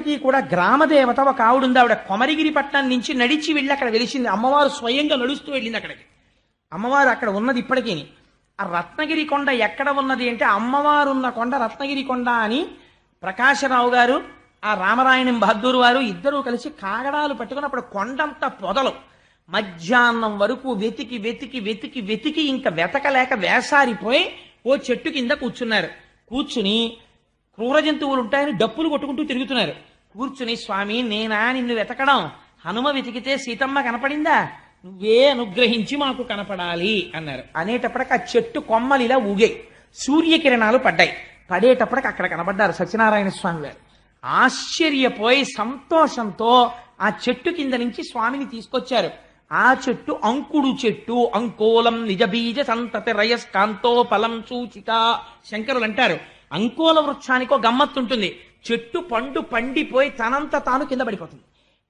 ఇప్పటికీ కూడా గ్రామదేవత ఒక ఆవిడ ఉంది ఆవిడ కొమరిగిరి పట్టణం నుంచి నడిచి వెళ్ళి అక్కడ వెలిసింది. అమ్మవారు స్వయంగా నడుస్తూ వెళ్ళింది అక్కడికి. అమ్మవారు అక్కడ ఉన్నది ఇప్పటికీ ఆ రత్నగిరి కొండ ఎక్కడ ఉన్నది అంటే అమ్మవారు ఉన్న కొండ రత్నగిరి కొండ అని ప్రకాశరావు గారు ఆ రామరాయణం బహదూర్ వారు ఇద్దరూ కలిసి కాగడాలు పట్టుకుని అప్పుడు కొండంత పొదలు. మధ్యాహ్నం వరకు వెతికి వెతికి వెతికి వెతికి ఇంకా వెతకలేక వేసారిపోయి ఓ చెట్టు కింద కూర్చున్నారు. కూర్చుని క్రూర జంతువులు ఉంటాయని డప్పులు కొట్టుకుంటూ తిరుగుతున్నారు. కూర్చుని స్వామి నేనా నిన్ను వెతకడం? హనుమ వెతికితే సీతమ్మ కనపడిందా? నువ్వే అనుగ్రహించి మాకు కనపడాలి అన్నారు. అనేటప్పటికి ఆ చెట్టు కొమ్మలు ఇలా ఊగాయి. సూర్యకిరణాలు పడ్డాయి. పడేటప్పటికి అక్కడ కనపడ్డారు సత్యనారాయణ స్వామి గారు. ఆశ్చర్యపోయి సంతోషంతో ఆ చెట్టు కింద నుంచి స్వామిని తీసుకొచ్చారు. ఆ చెట్టు అంకుడు చెట్టు అంకోలం నిజబీజ సంతతి రయస్కాంతో ఫలం సూచిక శంకరులు అంటారు. అంకోల వృక్షానికో గమ్మత్తుంటుంది చెట్టు పండు పండిపోయి తనంత తాను కింద పడిపోతుంది.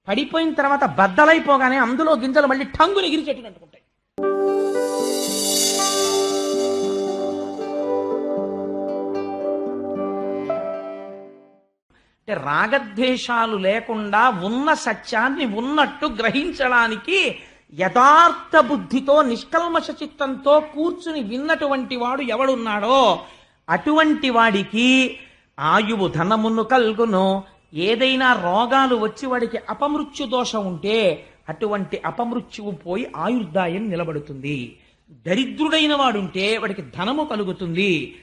పడిపోయిన తర్వాత బద్దలైపోగానే అందులో గింజలు మళ్ళీ టంగుని ఎగిరి చెట్టుని అంటుకుంటాయి. అంటే రాగద్వేషాలు లేకుండా ఉన్న సత్యాన్ని ఉన్నట్టు గ్రహించడానికి యథార్థ బుద్ధితో నిష్కల్మష చిత్తంతో కూర్చుని విన్నటువంటి వాడు ఎవడున్నాడో అటువంటి వాడికి ఆయువు ధనమును కల్గును. ఏదైనా రోగాలు వచ్చి వాడికి అపమృత్యు దోషం ఉంటే అటువంటి అపమృత్యువు పోయి ఆయుర్దాయం నిలబడుతుంది. దరిద్రుడైన వాడుంటే వాడికి ధనము కలుగుతుంది.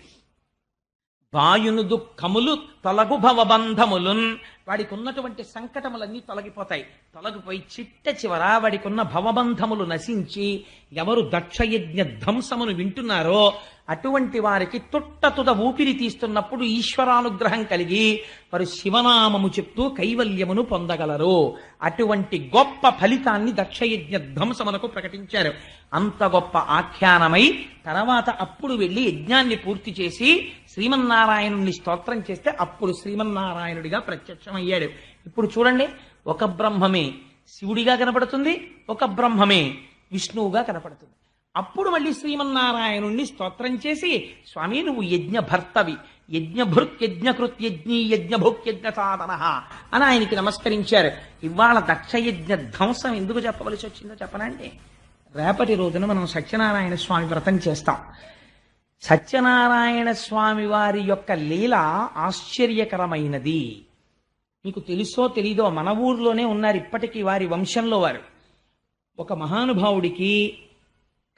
వాయును దుఃఖములు తొలగు భవబంధములున్ వాడికి ఉన్నటువంటి సంకటములన్నీ తొలగిపోతాయి. తొలగిపోయి చిట్ట చివర వాడికి ఉన్న భవబంధములు నశించి ఎవరు దక్షయజ్ఞ ధ్వంసమును వింటున్నారో అటువంటి వారికి తుట్టతుద ఊపిరి తీస్తున్నప్పుడు ఈశ్వరానుగ్రహం కలిగి వారు శివనామము చెప్తూ కైవల్యమును పొందగలరు. అటువంటి గొప్ప ఫలితాన్ని దక్షయజ్ఞ ధ్వంసమునకు ప్రకటించారు. అంత గొప్ప ఆఖ్యానమై తర్వాత అప్పుడు వెళ్ళి యజ్ఞాన్ని పూర్తి చేసి శ్రీమన్నారాయణుడిని స్తోత్రం చేస్తే అప్పుడు శ్రీమన్నారాయణుడిగా ప్రత్యక్షమయ్యాడు. ఇప్పుడు చూడండి ఒక బ్రహ్మమే శివుడిగా కనపడుతుంది ఒక బ్రహ్మమే విష్ణువుగా కనపడుతుంది. అప్పుడు మళ్ళీ శ్రీమన్నారాయణుణ్ణి స్తోత్రం చేసి స్వామి నువ్వు యజ్ఞ భర్తవి యజ్ఞభృత్ యజ్ఞకృత్ యజ్ఞీ యజ్ఞభుక్ యజ్ఞ సాధన అని ఆయనకి నమస్కరించారు. ఇవాళ దక్షయజ్ఞ ధ్వంసం ఎందుకు చెప్పవలసి వచ్చిందో చెప్పనండి. రేపటి రోజున మనం సత్యనారాయణ స్వామి వ్రతం చేస్తాం. సత్యనారాయణ స్వామి వారి యొక్క లీల ఆశ్చర్యకరమైనది. మీకు తెలుసో తెలీదో మన ఊర్లోనే ఉన్నారు ఇప్పటికీ వారి వంశంలో వారు. ఒక మహానుభావుడికి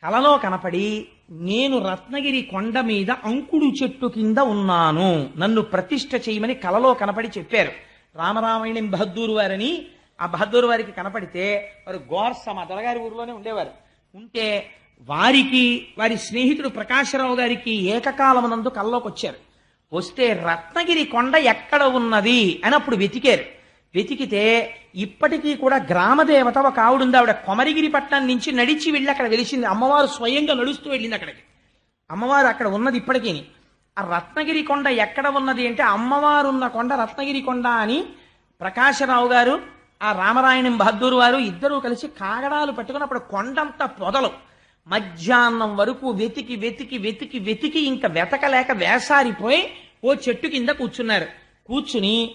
కలలో కనపడి నేను రత్నగిరి కొండ మీద అంకుడు చెట్టు కింద ఉన్నాను. నన్ను ప్రతిష్ట చేయమని కలలో కనపడి చెప్పారు. రామరామాయణం బహద్దూరు వారని ఆ బహద్దూరు వారికి కనపడితే వారు గోర్స మా దొరగారి ఊరిలోనే ఉండేవారు. ఉంటే వారికి వారి స్నేహితుడు ప్రకాశరావు గారికి ఏకకాలమునందు కల్లోకి వచ్చారు వస్తే రత్నగిరి కొండ ఎక్కడ ఉన్నది? అని అప్పుడు వెతికారు. వెతికితే ఇప్పటికీ కూడా గ్రామదేవత ఒక ఆవిడ ఉంది ఆవిడ కొమరిగిరి పట్టణం నుంచి నడిచి వెళ్ళి అక్కడ వెలిసింది. అమ్మవారు స్వయంగా నడుస్తూ వెళ్ళింది అక్కడికి. అమ్మవారు అక్కడ ఉన్నది ఇప్పటికీ. ఆ రత్నగిరి కొండ ఎక్కడ ఉన్నది అంటే అమ్మవారు ఉన్న కొండ రత్నగిరి కొండ అని ప్రకాశరావు గారు ఆ రామరాయణం బహదూర్ వారు ఇద్దరూ కలిసి కాగడాలు పట్టుకుని అప్పుడు కొండంత పొదలు. మధ్యాహ్నం వరకు వెతికి వెతికి వెతికి వెతికి ఇంకా వెతకలేక వేసారిపోయి ఓ చెట్టు కింద కూర్చున్నారు. కూర్చుని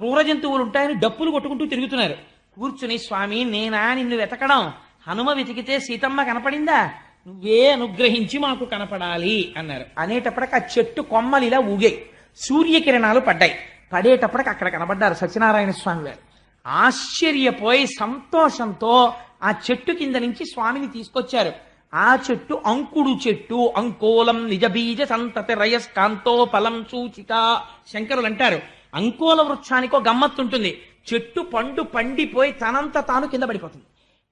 క్రూర జంతువులు ఉంటాయని డప్పులు కొట్టుకుంటూ తిరుగుతున్నారు. కూర్చుని స్వామి నేనా? నిన్ను వెతకడం. హనుమ వెతికితే సీతమ్మ కనపడిందా? నువ్వే అనుగ్రహించి మాకు కనపడాలి అన్నారు. అనేటప్పటికి ఆ చెట్టు కొమ్మలు ఇలా ఊగాయి సూర్యకిరణాలు పడ్డాయి. పడేటప్పటికి అక్కడ కనపడ్డారు సత్యనారాయణ స్వామి వారు ఆశ్చర్యపోయి సంతోషంతో ఆ చెట్టు కింద నుంచి స్వామిని తీసుకొచ్చారు. ఆ చెట్టు అంకుడు చెట్టు అంకోలం నిజబీజ సంతతి రయస్కాంతో ఫలం సూచిక శంకరులు అంటారు అంకోల వృక్షానికో గమ్మత్తుంటుంది చెట్టు పండు పండిపోయి తనంత తాను కింద పడిపోతుంది.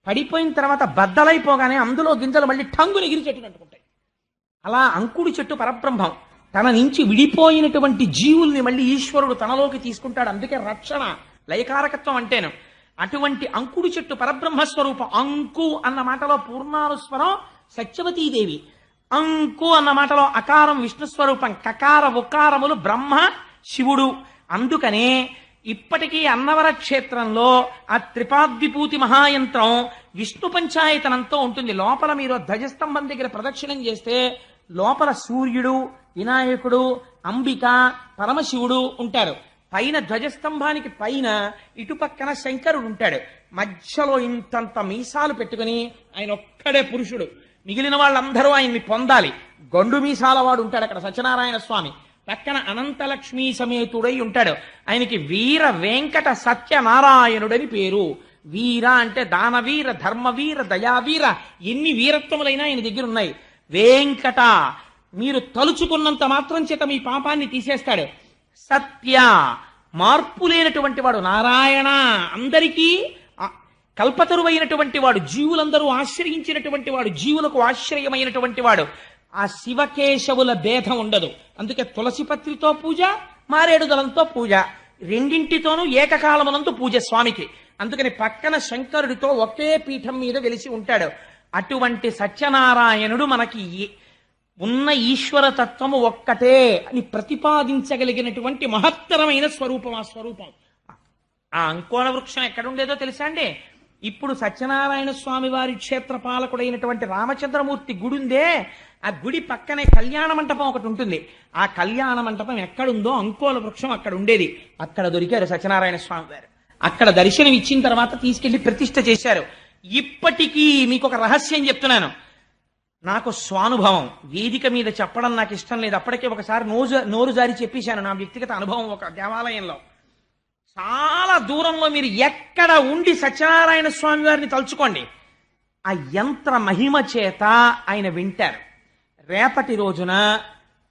పడిపోయిన తర్వాత బద్దలైపోగానే అందులో గింజలు మళ్ళీ టంగుని ఎగిరి చెట్టు అంటుకుంటాయి. అలా అంకుడు చెట్టు పరబ్రహ్మం. తన నుంచి విడిపోయినటువంటి జీవుల్ని మళ్ళీ ఈశ్వరుడు తనలోకి తీసుకుంటాడు. అందుకే రక్షణ లయకారకత్వం అంటేను. అటువంటి అంకుడు చెట్టు పరబ్రహ్మ స్వరూపం అంకు అన్న మాటలో పూర్ణానుస్వరం సత్యవతీదేవి. అంకు అన్న మాటలో అకారం విష్ణు స్వరూపం కకార ఉకారములు బ్రహ్మ శివుడు. అందుకనే ఇప్పటికీ అన్నవర క్షేత్రంలో ఆ త్రిపాద్విపూతి మహాయంత్రం విష్ణు పంచాయతనంతో ఉంటుంది. లోపల మీరు ధ్వజస్తంభం దగ్గర ప్రదక్షిణం చేస్తే లోపల సూర్యుడు వినాయకుడు అంబిక పరమశివుడు ఉంటారు. పైన ధ్వజస్తంభానికి పైన ఇటుపక్కన శంకరుడు ఉంటాడు. మధ్యలో ఇంతంత మీసాలు పెట్టుకుని ఆయన ఒక్కడే పురుషుడు. మిగిలిన వాళ్ళందరూ ఆయన్ని పొందాలి. గండు మీసాల వాడు ఉంటాడు అక్కడ సత్యనారాయణ స్వామి. పక్కన అనంతలక్ష్మీ సమేతుడై ఉంటాడు. ఆయనకి వీర వెంకట సత్యనారాయణుడని పేరు. వీర అంటే దానవీర ధర్మవీర దయావీర ఎన్ని వీరత్వములైనా ఆయన దగ్గర ఉన్నాయి. వెంకట మీరు తలుచుకున్నంత మాత్రం చేత మీ పాపాన్ని తీసేస్తాడు. సత్య మార్పు లేనటువంటి వాడు నారాయణ అందరికీ కల్పతరువైనటువంటి వాడు జీవులందరూ ఆశ్రయించినటువంటి వాడు జీవులకు ఆశ్రయమైనటువంటి వాడు. ఆ శివకేశవుల భేదం ఉండదు. అందుకే తులసి పత్రితో పూజ మారేడు దళంతో పూజ. రెండింటితోనూ ఏకకాలమునందు పూజ స్వామికి. అందుకని పక్కన శంకరుడితో ఒకే పీఠం మీద వెలిసి ఉంటాడు. అటువంటి సత్యనారాయణుడు మనకి ఉన్న ఈశ్వర తత్వము ఒక్కటే అని ప్రతిపాదించగలిగినటువంటి మహత్తరమైన స్వరూపం ఆ స్వరూపం. ఆ అంకోణ వృక్షం ఎక్కడుండేదో తెలుసా అండి? ఇప్పుడు సత్యనారాయణ స్వామి వారి క్షేత్ర పాలకుడైనటువంటి రామచంద్రమూర్తి గుడి ఉందే ఆ గుడి పక్కనే కళ్యాణ మంటపం ఒకటి ఉంటుంది. ఆ కళ్యాణ మంటపం ఎక్కడుందో అంకోల వృక్షం అక్కడ ఉండేది. అక్కడ దొరికారు సత్యనారాయణ స్వామి వారు. అక్కడ దర్శనం ఇచ్చిన తర్వాత తీసుకెళ్ళి ప్రతిష్ఠ చేశారు. ఇప్పటికీ మీకు ఒక రహస్యం చెప్తున్నాను. నాకు స్వానుభవం. వేదిక మీద చెప్పడం నాకు ఇష్టం లేదు. అప్పటికే ఒకసారి నోజు నోరు జారి చెప్పేశాను. నా వ్యక్తిగత అనుభవం ఒక దేవాలయంలో. చాలా దూరంలో మీరు ఎక్కడ ఉండి సత్యనారాయణ స్వామి వారిని తలుచుకోండి. ఆ యంత్ర మహిమ చేత ఆయన వింటారు. రేపటి రోజున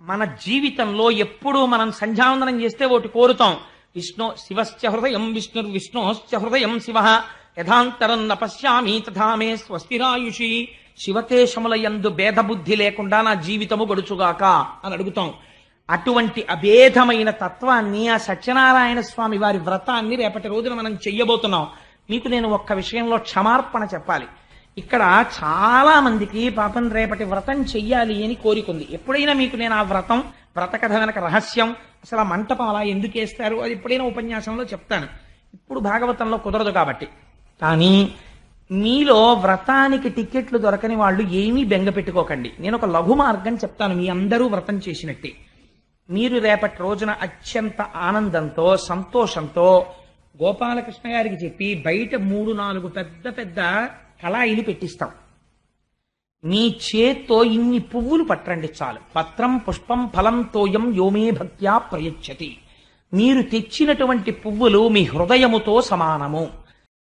మన జీవితంలో ఎప్పుడూ మనం సంధ్యావందనం చేస్తే ఒకటి కోరుతాం. విష్ణు శివశ్చ హృదయం విష్ణుర్ విష్ణోశ్చ హృదయం శివ. యథాంతరం నపశ్యామి తథామే స్వస్తిరాయుషి. శివకేశముల యందు భేదబుద్ధి లేకుండా నా జీవితము గడుచుగాక అని అడుగుతాం. అటువంటి అభేదమైన తత్వాన్ని ఆ సత్యనారాయణ స్వామి వారి వ్రతాన్ని రేపటి రోజున మనం చెయ్యబోతున్నాం. మీకు నేను ఒక్క విషయంలో క్షమార్పణ చెప్పాలి. ఇక్కడ చాలా మందికి పాపం రేపటి వ్రతం చెయ్యాలి అని కోరికుంది. ఎప్పుడైనా మీకు నేను ఆ వ్రతం వ్రత కథ వెనక రహస్యం అసలు ఆ మంటపం అలా ఎందుకు వేస్తారు? అది ఎప్పుడైనా ఉపన్యాసంలో చెప్తాను. ఇప్పుడు భాగవతంలో కుదరదు కాబట్టి. కానీ మీలో వ్రతానికి టికెట్లు దొరకని వాళ్ళు ఏమీ బెంగ పెట్టుకోకండి. నేను ఒక లఘు మార్గం చెప్తాను. మీ అందరూ వ్రతం చేసినట్టే. మీరు రేపటి రోజున అత్యంత ఆనందంతో సంతోషంతో గోపాలకృష్ణ గారికి చెప్పి బయట మూడు నాలుగు పెద్ద పెద్ద కళాయిలు పెట్టిస్తాం. మీ చేత్తో ఇన్ని పువ్వులు పట్టండి చాలు. పత్రం పుష్పం ఫలం తోయం యోమే భక్త్యా ప్రయచ్చతి మీరు తెచ్చినటువంటి పువ్వులు మీ హృదయముతో సమానము.